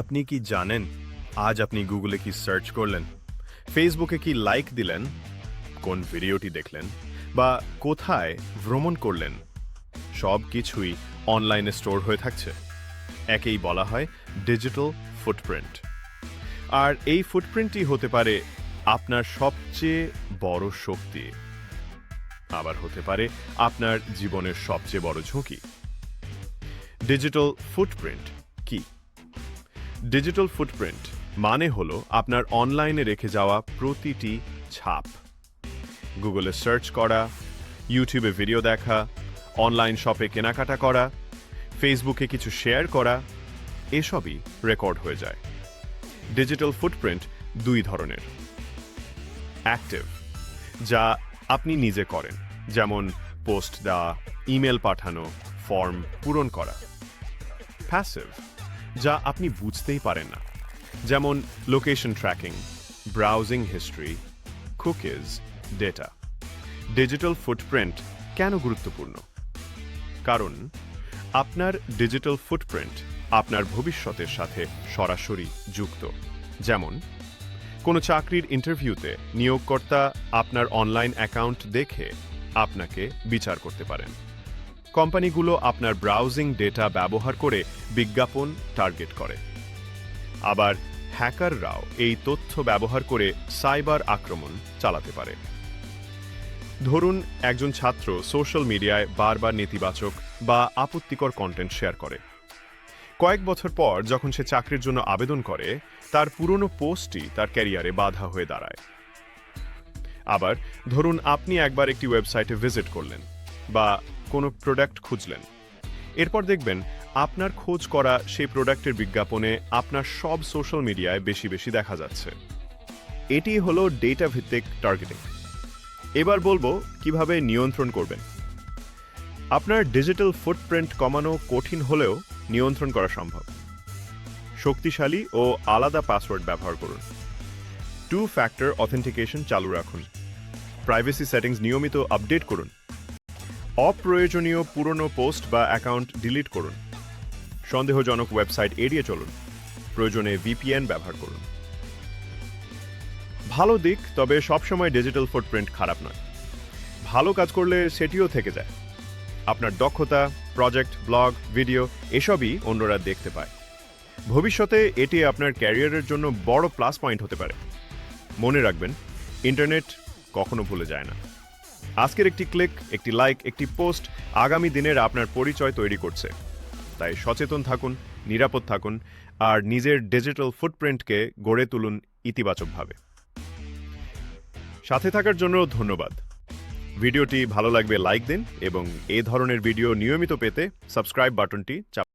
আপনি কি জানেন? আজ আপনি গুগলে কি সার্চ করলেন? ফেসবুকে কি লাইক দিলেন? কোন ভিডিওটি দেখলেন? বা কোথায় ভ্রমণ করলেন? সব কিছুই অনলাইনে স্টোর হয়ে থাকছে। একেই বলা হয় ডিজিটাল ফুটপ্রিন্ট আর এই ফুটপ্রিন্টই হতে পারে আপনার সবচেয়ে বড় শক্তি। আবার হতে পারে আপনার জীবনের সবচেয়ে বড় ঝুঁকি। ডিজিটাল ফুটপ্রিন্ট ডিজিটাল ফুটপ্রিন্ট মানে হলো আপনার অনলাইনে রেখে যাওয়া প্রতিটি ছাপ। গুগলে সার্চ করা ইউটিউবে ভিডিও দেখা অনলাইন শপে কেনাকাটা করা ফেসবুকে কিছু শেয়ার করা, এসবই রেকর্ড হয়ে যায়। ডিজিটাল ফুটপ্রিন্ট দুই ধরনের। অ্যাক্টিভ যা আপনি নিজে করেন, যেমন পোস্ট দেওয়া ইমেল পাঠানো ফর্ম পূরণ করা। প্যাসিভ যা আপনি বুঝতেই পারেন না। যেমন location tracking browsing history cookies data digital footprint কেন গুরুত্বপূর্ণ? কারণ আপনার ডিজিটাল ফুটপ্রিন্ট আপনার ভবিষ্যতের সাথে সরাসরি যুক্ত। যেমন, কোনো চাকরির ইন্টারভিউতে নিয়োগকর্তা আপনার অনলাইন অ্যাকাউন্ট দেখে আপনাকে বিচার করতে পারেন। কোম্পানিগুলো আপনার ব্রাউজিং ডেটা ব্যবহার করে বিজ্ঞাপন টার্গেট করে। আবার হ্যাকাররাও এই তথ্য ব্যবহার করে সাইবার আক্রমণ চালাতে পারে। ধরুন, একজন ছাত্র সোশ্যাল মিডিয়ায় বারবার নেতিবাচক বা আপত্তিকর কন্টেন্ট শেয়ার করে। কয়েক বছর পর যখন সে চাকরির জন্য আবেদন করে, তার পুরনো পোস্টই তার ক্যারিয়ারে বাধা হয়ে দাঁড়ায়। আবার, ধরুন, আপনি একবার একটি ওয়েবসাইটে ভিজিট করলেন বা কোনো প্রোডাক্ট খুঁজলেন। এরপর দেখবেন আপনার খোঁজ করা সেই প্রোডাক্টের বিজ্ঞাপনে আপনার সব সোশ্যাল মিডিয়ায় বেশি বেশি দেখা যাচ্ছে। এটি হলো ডেটা ভিত্তিক টার্গেটিং এবার বলব কীভাবে নিয়ন্ত্রণ করবেন। আপনার ডিজিটাল ফুটপ্রিন্ট কমানো কঠিন হলেও নিয়ন্ত্রণ করা সম্ভব। শক্তিশালী ও আলাদা পাসওয়ার্ড ব্যবহার করুন। টু ফ্যাক্টর অথেন্টিকেশন চালু রাখুন। প্রাইভেসি সেটিংস নিয়মিত আপডেট করুন। অপ্রয়োজনীয় পুরনো পোস্ট বা অ্যাকাউন্ট ডিলিট করুন। সন্দেহজনক ওয়েবসাইট এড়িয়ে চলুন। প্রয়োজনে ভিপিএন ব্যবহার করুন। ভালো দিক, তবে সবসময় ডিজিটাল ফুটপ্রিন্ট খারাপ নয়। ভালো কাজ করলে সেটিও থেকে যায়। আপনার দক্ষতা, প্রজেক্ট, ব্লগ, ভিডিও এসবই অন্যরা দেখতে পায়। ভবিষ্যতে এটি আপনার ক্যারিয়ারের জন্য বড় প্লাস পয়েন্ট হতে পারে। মনে রাখবেন, ইন্টারনেট কখনো ভুলে যায় না। আজকের একটি ক্লিক, একটি লাইক, একটি পোস্ট আগামী দিনের আপনার পরিচয় তৈরি করছে। তাই সচেতন থাকুন, নিরাপদ থাকুন আর নিজের ডিজিটাল ফুটপ্রিন্টকে গড়ে তুলুন ইতিবাচকভাবে। সাথে থাকার জন্য ধন্যবাদ। ভিডিওটি ভালো লাগবে লাইক দিন এবং এ ধরনের ভিডিও নিয়মিত পেতে সাবস্ক্রাইব বাটনটি চাপ